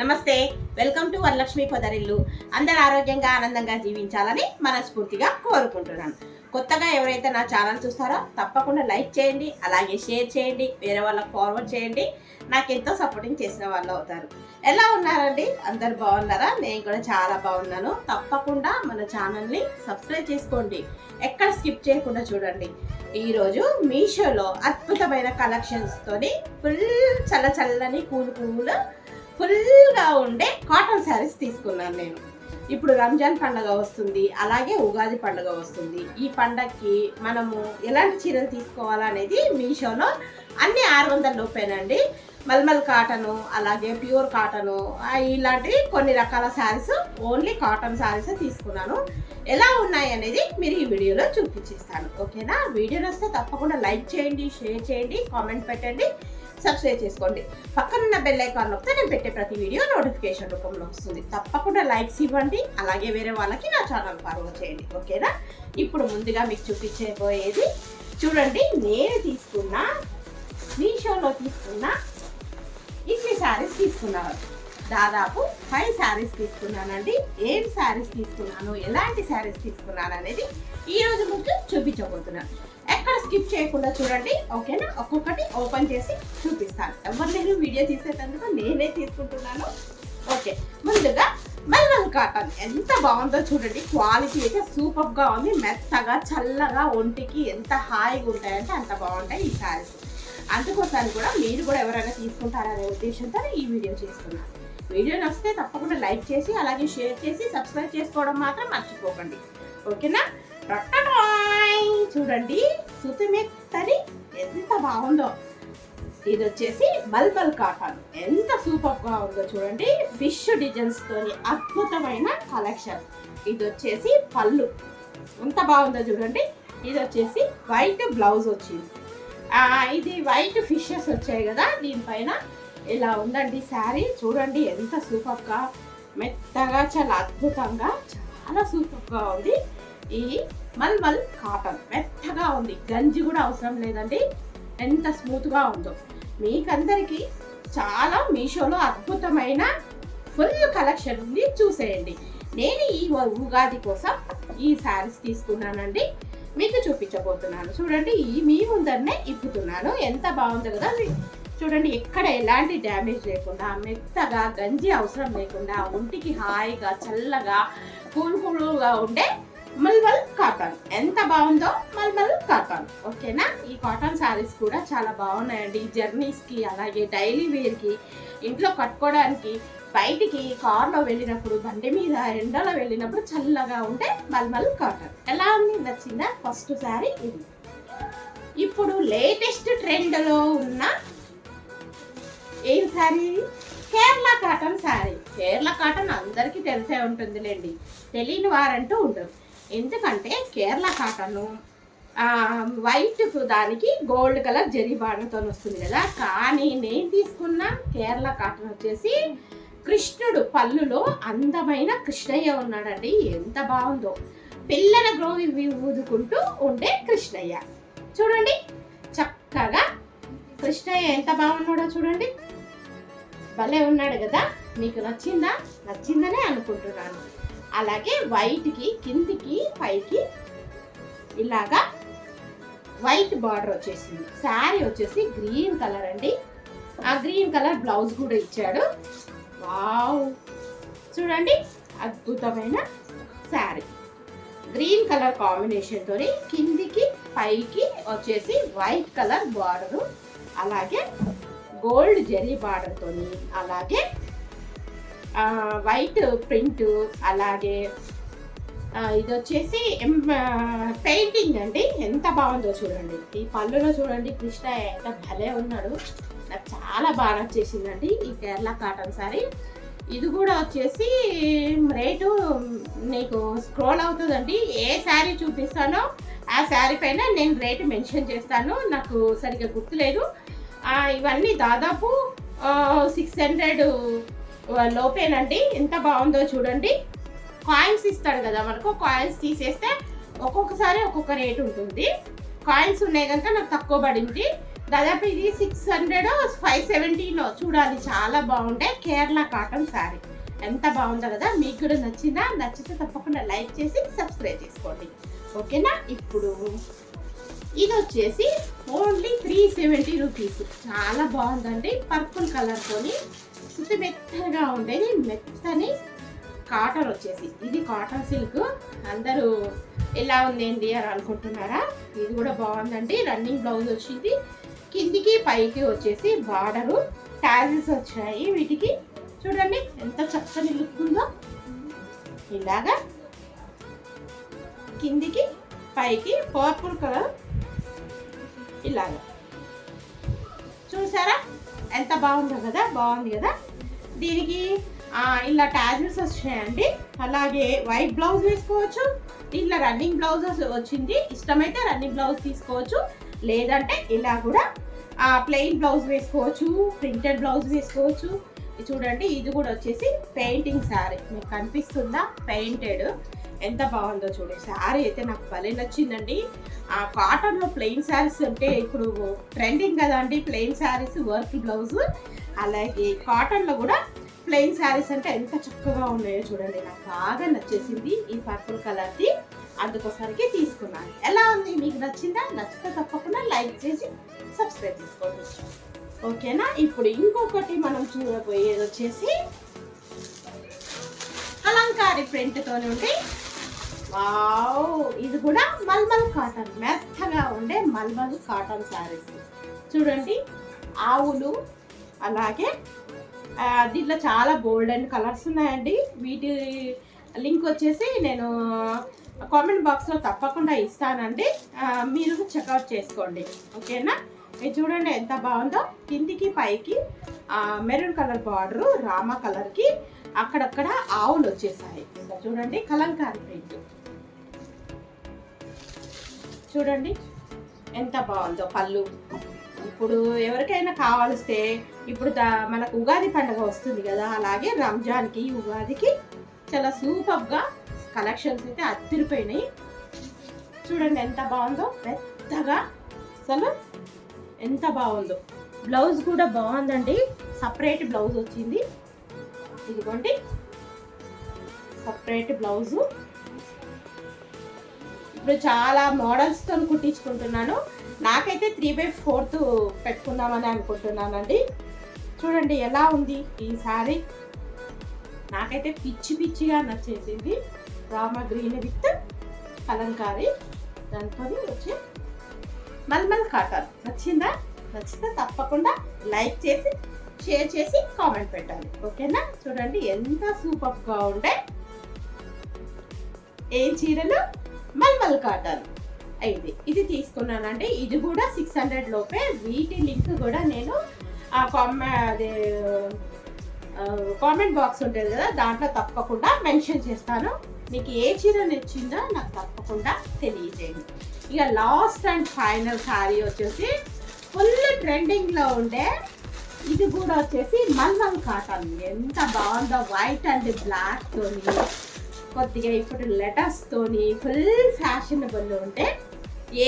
నమస్తే welcome to Varalakshmi పొదరిల్లు. అందరు ఆరోగ్యంగా ఆనందంగా జీవించాలని మనస్ఫూర్తిగా కోరుకుంటున్నాను. కొత్తగా ఎవరైతే నా ఛానల్ చూస్తారో తప్పకుండా లైక్ చేయండి అలాగే షేర్ చేయండి వేరే వాళ్ళకి ఫార్వర్డ్ చేయండి. నాకు ఎంతో సపోర్టింగ్ చేసిన వాళ్ళు అవుతారు. ఎలా ఉన్నారండి? అందరు బాగున్నారా? నేను కూడా చాలా బాగున్నాను. తప్పకుండా మన ఛానల్ని సబ్స్క్రైబ్ చేసుకోండి. ఎక్కడ స్కిప్ చేయకుండా చూడండి. ఈరోజు మీషోలో అద్భుతమైన కలెక్షన్స్తోని ఫుల్ చల్ల చల్లని కూల్ కూల్ ఫుల్గా ఉండే కాటన్ శారీస్ తీసుకున్నాను నేను. ఇప్పుడు రంజాన్ పండగ వస్తుంది అలాగే ఉగాది పండగ వస్తుంది. ఈ పండగకి మనము ఎలాంటి చీరలు తీసుకోవాలనేది మీషోలో అన్ని ఆరు వందల లోపేనండి. మల్మల్ కాటను అలాగే ప్యూర్ కాటను ఇలాంటి కొన్ని రకాల శారీస్ ఓన్లీ కాటన్ శారీస్ తీసుకున్నాను. ఎలా ఉన్నాయి అనేది మీరు ఈ వీడియోలో చూపించేస్తాను. ఓకేనా? వీడియో వస్తే తప్పకుండా లైక్ చేయండి షేర్ చేయండి కామెంట్ పెట్టండి. సబ్స్క్రైబ్ చేసుకోండి. పక్కనున్న బెల్ ఐకాన్ నొక్కితే నేను పెట్టే ప్రతి వీడియో నోటిఫికేషన్ రూపంలో వస్తుంది. తప్పకుండా లైక్స్ ఇవ్వండి. అలాగే వేరే వాళ్ళకి నా ఛానల్ ఫాలో చేయండి. ఓకేనా ఇప్పుడు ముందుగా మీకు చూపించబోయేది చూడండి నేను తీసుకున్న మీషోలో తీసుకున్న ఇన్ని శారీస్ తీసుకున్నాను. దాదాపు ఫైవ్ శారీస్ తీసుకున్నానండి. ఏం శారీస్ తీసుకున్నాను? ఎలాంటి శారీస్ తీసుకున్నాను అనేది ఈరోజు రోజు మీకు చూపించబోతున్నాను. ఎక్కడ స్కిప్ చేయకుండా చూడండి ఓకేనా? ఒక్కొక్కటి ఓపెన్ చేసి చూపిస్తాను. ఎవరు నేను వీడియో తీసేటందుకు నేనే తీసుకుంటున్నాను. ఓకే ముందుగా మల్మల్ కాటన్. ఎంత బాగుందో చూడండి. క్వాలిటీ అయితే సూపర్గా ఉంది. మెత్తగా చల్లగా ఒంటికి ఎంత హాయిగా ఉంటాయంటే అంత బాగుంటాయి ఈ శారీస్. అందుకోసారి కూడా మీరు కూడా ఎవరైనా తీసుకుంటారనే ఉద్దేశంతో ఈ వీడియో చేస్తున్నాను వీడియో నచ్చితే తప్పకుండా లైక్ చేసి అలాగే షేర్ చేసి సబ్స్క్రైబ్ చేసుకోవడం మాత్రం మర్చిపోకండి. ఓకేనా? చూడండి. చూడండి సుతిమెత్తని ఎంత బాగుందో. ఇది వచ్చేసి మల్మల్ కాటన్. ఎంత సూపర్గా ఉందో చూడండి. ఫిష్ డిజైన్స్ తోని అద్భుతమైన కలెక్షన్ ఇది వచ్చేసి పళ్ళు. ఎంత బాగుందో చూడండి. ఇది వచ్చేసి వైట్ బ్లౌజ్ వచ్చింది. ఇది వైట్ ఫిషెస్ వచ్చాయి కదా. దీనిపైన ఇలా ఉందండి శారీ. చూడండి ఎంత సూపర్గా మెత్తగా చాలా అద్భుతంగా చాలా సూపర్గా ఉంది. ఈ మల్మల్ కాటన్. మెత్తగా ఉంది. గంజి కూడా అవసరం లేదండి. ఎంత స్మూత్గా ఉందో. మీకందరికీ చాలా మీషోలో అద్భుతమైన ఫుల్ కలెక్షన్ ఉంది. చూసేయండి. నేను ఈ ఉగాది కోసం ఈ శారీస్ తీసుకున్నానండి. మీకు చూపించబోతున్నాను. చూడండి ఈ మీ ముందరనే ఇప్పుతున్నాను. ఎంత బాగుంది కదా చూడండి ఎక్కడ ఎలాంటి డ్యామేజ్ లేకుండా మెత్తగా గంజి అవసరం లేకుండా ఒంటికి హాయిగా చల్లగా కూల్ కూల్గా ఉండే మల్మల్ కాటన్. ఎంత బాగుందో మల్మల్ కాటన్. ఓకేనా? ఈ కాటన్ శారీస్ కూడా చాలా బాగున్నాయండి. జర్నీస్కి అలాగే డైలీ వేర్కి ఇంట్లో కట్టుకోవడానికి బయటికి కార్లో వెళ్ళినప్పుడు బండి మీద ఎండలో వెళ్ళినప్పుడు చల్లగా ఉంటే మల్మల్ కాటన్. ఎలా ఉంది? నచ్చిందా? ఫస్ట్ శారీ ఇది. ఇప్పుడు లేటెస్ట్ ట్రెండ్లో ఉన్న ఏం శారీ? కేరళ కాటన్ శారీ. కేరళ కాటన్ అందరికీ తెలిసే ఉంటుందిలేండి. తెలియని వారంటూ ఉండరు ఎందుకంటే కేరళ కాటన్ వైట్ దానికి గోల్డ్ కలర్ జరీ బాణతో వస్తుంది కదా. కానీ నేను తీసుకున్న కేరళ కాటన్ వచ్చేసి కృష్ణుడు పళ్ళులో అందమైన కృష్ణయ్య ఉన్నాడండి. ఎంత బాగుందో. పిల్లల గ్రోవి ఊదుకుంటూ ఉండే కృష్ణయ్య. చూడండి చక్కగా కృష్ణయ్య ఎంత బాగున్నాడో చూడండి. భలే ఉన్నాడు కదా. మీకు నచ్చిందా? నచ్చిందనే అనుకుంటున్నాను. అలాగే వైట్కి కిందికి పైకి ఇలాగా వైట్ బార్డర్ వచ్చేసింది. శారీ వచ్చేసి గ్రీన్ కలర్ అండి. ఆ గ్రీన్ కలర్ బ్లౌజ్ కూడా ఇచ్చాడు. వావ్ చూడండి అద్భుతమైన శారీ. గ్రీన్ కలర్ కాంబినేషన్తో కిందికి పైకి వచ్చేసి వైట్ కలర్ బార్డరు అలాగే గోల్డ్ జెరీ బార్డర్తో అలాగే వైట్ ప్రింట్ అలాగే ఇది వచ్చేసి పెయింటింగ్ అండి. ఎంత బాగుందో చూడండి. ఈ పళ్ళులో చూడండి కృష్ణ ఎంత భలే ఉన్నాడు. నాకు చాలా బాగా నచ్చేసిందండి ఈ కేరళ కాటన్ సారీ. ఇది కూడా వచ్చేసి రేటు నీకు స్క్రోల్ అవుతుందండి. ఏ శారీ చూపిస్తానో ఆ శారీ పైన నేను రేటు మెన్షన్ చేస్తాను. నాకు సరిగ్గా గుర్తులేదు. ఇవన్నీ దాదాపు సిక్స్ హండ్రెడ్ లోపేనండి. ఎంత బాగుందో చూడండి. కాయిన్స్ ఇస్తాడు కదా మనకు. కాయిన్స్ తీసేస్తే ఒక్కొక్కసారి ఒక్కొక్క రేట్ ఉంటుంది. కాయిన్స్ ఉన్నాయి కనుక నాకు తక్కువ పడింది. దాదాపు ఇది సిక్స్ హండ్రెడ్ ఫైవ్ సెవెంటీలో చూడాలి చాలా బాగుంటాయి కేరళ కాటన్ శారీ. ఎంత బాగుందో కదా. మీకు కూడా నచ్చిందా? నచ్చితే తప్పకుండా లైక్ చేసి సబ్స్క్రైబ్ చేసుకోండి. ఓకేనా? ఇప్పుడు ఇది వచ్చేసి ఓన్లీ త్రీ సెవెంటీ రూపీస్ చాలా బాగుందండి. పర్పుల్ కలర్తోని సుత్తి మెత్తగా ఉండేది మెత్తని కాటన్ వచ్చేసి. ఇది కాటన్ సిల్క్. అందరూ ఎలా ఉందేంటి అని అనుకుంటున్నారా? ఇది కూడా బాగుందండి. రన్నింగ్ బ్లౌజ్ వచ్చింది. కిందికి పైకి వచ్చేసి బార్డరు. ట్యాజెస్ వచ్చాయి వీటికి. చూడండి ఎంత చక్కని లుక్ ఉందో. ఇలాగా కిందికి పైకి పర్పుల్ కలర్ ఇలాగా. చూసారా? ఎంత బాగుందో కదా? బాగుంది కదా? దీనికి ఇలా టాజిల్స్ వచ్చాయండి. అలాగే వైట్ బ్లౌజ్ వేసుకోవచ్చు. ఇలా రన్నింగ్ బ్లౌజ్ వచ్చింది. ఇష్టమైతే రన్నింగ్ బ్లౌజ్ తీసుకోవచ్చు. లేదంటే ఇలా కూడా ప్లెయిన్ బ్లౌజ్ వేసుకోవచ్చు ప్రింటెడ్ బ్లౌజ్ వేసుకోవచ్చు. చూడండి ఇది కూడా వచ్చేసి పెయింటింగ్ శారీ మీకు కనిపిస్తుందా? పెయింటెడ్. ఎంత బాగుందో చూడండి శారీ అయితే నాకు భలే నచ్చిందండి. ఆ కాటన్లో ప్లెయిన్ శారీస్ అంటే ఇప్పుడు ట్రెండింగ్ కదా అండి ప్లెయిన్ శారీస్ వర్క్ బ్లౌజ్. అలాగే కాటన్లో కూడా ప్లెయిన్ శారీస్ అంటే ఎంత చక్కగా ఉన్నాయో చూడండి. నాకు బాగా నచ్చేసింది ఈ పర్పుల్ కలర్ది. అందుకోసరికి తీసుకున్నాను. ఎలా ఉంది? మీకు నచ్చిందా? నచ్చితే తప్పకుండా లైక్ చేసి సబ్స్క్రైబ్ చేసుకోండి. ఓకేనా? ఇప్పుడు ఇంకొకటి మనం చూడబోయేది వచ్చేసి కలంకారీ ప్రింట్తో ఉండి వావ్! ఇది కూడా మల్మల్ కాటన్. మెత్తగా ఉండే మల్మల్ కాటన్ శారీస్. చూడండి. ఆవులు అలాగే దీంట్లో చాలా గోల్డెన్ కలర్స్ ఉన్నాయండి. వీటి లింక్ వచ్చేసి నేను కామెంట్ బాక్స్లో తప్పకుండా ఇస్తానండి. మీరు చెక్అవుట్ చేసుకోండి. ఓకేనా ఇది చూడండి ఎంత బాగుందో. కిందికి పైకి మెరూన్ కలర్ బార్డరు రామా కలర్కి అక్కడక్కడ ఆవులు వచ్చేసాయి. ఇంకా చూడండి కలంకారీ ప్రింట్ చూడండి ఎంత బాగుందో పళ్ళు. ఇప్పుడు ఎవరికైనా కావాలిస్తే ఇప్పుడు దా- మనకు ఉగాది పండుగ వస్తుంది కదా అలాగే రంజాన్కి ఉగాదికి చాలా సూపర్గా కలెక్షన్స్ అయితే అద్దరిపోయినాయి. చూడండి ఎంత బాగుందో పెద్దగా అసలు ఎంత బాగుందో. బ్లౌజ్ కూడా బాగుందండి. సపరేట్ బ్లౌజ్ వచ్చింది. ఇదిగోండి. సపరేట్ బ్లౌజు ఇప్పుడు చాలా మోడల్స్తో కుట్టించుకుంటున్నాను. నాకైతే త్రీ బై ఫోర్త్ పెట్టుకుందామని అనుకుంటున్నానండి. చూడండి ఎలా ఉంది ఈ సారీ నాకైతే పిచ్చి పిచ్చిగా నచ్చేసింది. Rama green with Kalamkari. దాంతో వచ్చి మల్మల్ కాటన్. నచ్చిందా? నచ్చితే తప్పకుండా లైక్ చేసి షేర్ చేసి కామెంట్ పెట్టాలి. ఓకేనా? చూడండి ఎంత సూపర్గా ఉండే ఏ చీరలు? మల్మల్ కాటన్. ఇది ఇది తీసుకున్నానండి. ఇది కూడా సిక్స్ హండ్రెడ్ లోపే. వీటి లింక్ కూడా నేను ఆ కామె అది కామెంట్ బాక్స్ ఉంటుంది కదా దాంట్లో తప్పకుండా మెన్షన్ చేస్తాను. మీకు ఏ చీర నచ్చిందో నాకు తప్పకుండా తెలియజేయండి. ఇక లాస్ట్ అండ్ ఫైనల్ శారీ వచ్చేసి ఫుల్ ట్రెండింగ్లో ఉండే ఇది కూడా వచ్చేసి మల్మల్ కాటన్. ఎంత బాగుందో వైట్ అండ్ బ్లాక్తోని కొద్దిగా ఇప్పుడు లెటర్స్తోని ఫుల్ ఫ్యాషనబుల్ ఉంటే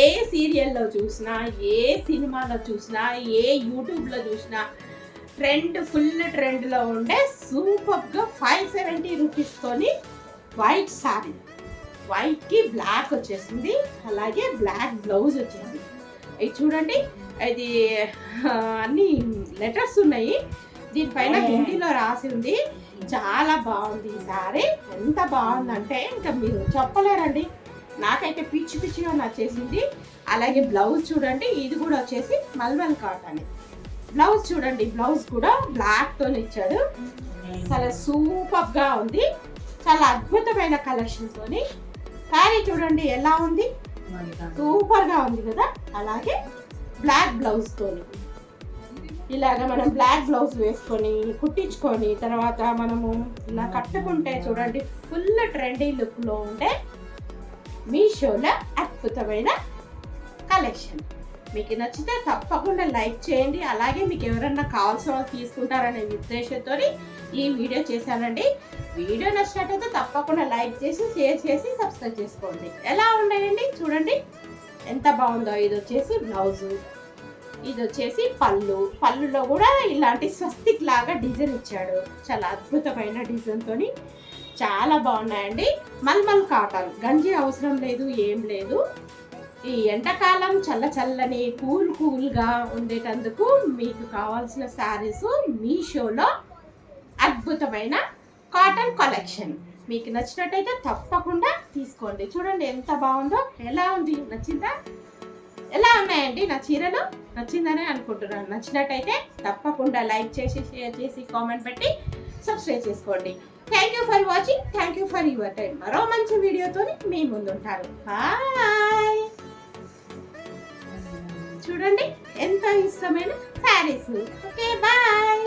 ఏ సీరియల్లో చూసినా ఏ సినిమాలో చూసినా ఏ యూట్యూబ్లో చూసినా ట్రెండ్ ఫుల్ ట్రెండ్లో ఉండే సూపర్గా ఫైవ్ సెవెంటీ రూపీస్తోని వైట్ శారీ వైట్కి బ్లాక్ వచ్చేసింది అలాగే బ్లాక్ బ్లౌజ్ వచ్చేసింది. ఇది చూడండి ఇది అన్ని లెటర్స్ ఉన్నాయి. దీనిపైన హిందీలో రాసి ఉంది. చాలా బాగుంది ఈ సారీ. ఎంత బాగుందంటే ఇంకా మీరు చెప్పలేరండి. నాకైతే పిచ్చి పిచ్చిగా నచ్చేసింది అలాగే బ్లౌజ్ చూడండి ఇది కూడా వచ్చేసి మల్మల్ కాటన్ బ్లౌజ్ చూడండి బ్లౌజ్ కూడా బ్లాక్తో ఇచ్చాడు. చాలా సూపర్గా ఉంది. చాలా అద్భుతమైన కలెక్షన్ శారీ చూడండి ఎలా ఉంది? సూపర్గా ఉంది కదా? అలాగే బ్లాక్ బ్లౌజ్తో ఇలాగ మనం బ్లాక్ బ్లౌజ్ వేసుకొని కుట్టించుకొని తర్వాత మనము ఇలా కట్టుకుంటే చూడండి ఫుల్ ట్రెండీ లుక్లో ఉంటే మీషోలో అద్భుతమైన కలెక్షన్. మీకు నచ్చితే తప్పకుండా లైక్ చేయండి. అలాగే మీకు ఎవరన్నా కావాల్సిన వాళ్ళు తీసుకుంటారనే ఉద్దేశంతో ఈ వీడియో చేశానండి. వీడియో నచ్చినట్టయితే తప్పకుండా లైక్ చేసి షేర్ చేసి సబ్స్క్రైబ్ చేసుకోండి. ఎలా ఉన్నాయండి చూడండి. ఎంత బాగుందో. ఇది వచ్చేసి బ్లౌజు. ఇది వచ్చేసి పళ్ళు. పళ్ళులో కూడా ఇలాంటి స్వస్తిక్ లాగా డిజైన్ ఇచ్చాడు. చాలా అద్భుతమైన డిజైన్తోని. చాలా బాగున్నాయండి. మల్మల్ కాటన్. గంజి అవసరం లేదు ఏం లేదు. ఈ ఎండాకాలం చల్ల చల్లని కూల్ కూల్గా ఉండేటందుకు మీకు కావాల్సిన శారీస్ మీషోలో అద్భుతమైన కాటన్ కలెక్షన్ మీకు నచ్చినట్టయితే తప్పకుండా తీసుకోండి. చూడండి ఎంత బాగుందో ఎలా ఉంది నచ్చిందా? ఎలా ఉన్నాయండి నా చీరలు? నచ్చిందనే అనుకుంటున్నాను. నచ్చినట్టయితే తప్పకుండా లైక్ చేసి షేర్ చేసి కామెంట్ పెట్టి సబ్స్క్రైబ్ చేసుకోండి. Thank you for watching thank you for your time మరో మంచి వీడియోతో మీ ముందుంటారు. బాయ్ చూడండి ఎంత ఇష్టమైన శారీస్ ఓకే బాయ్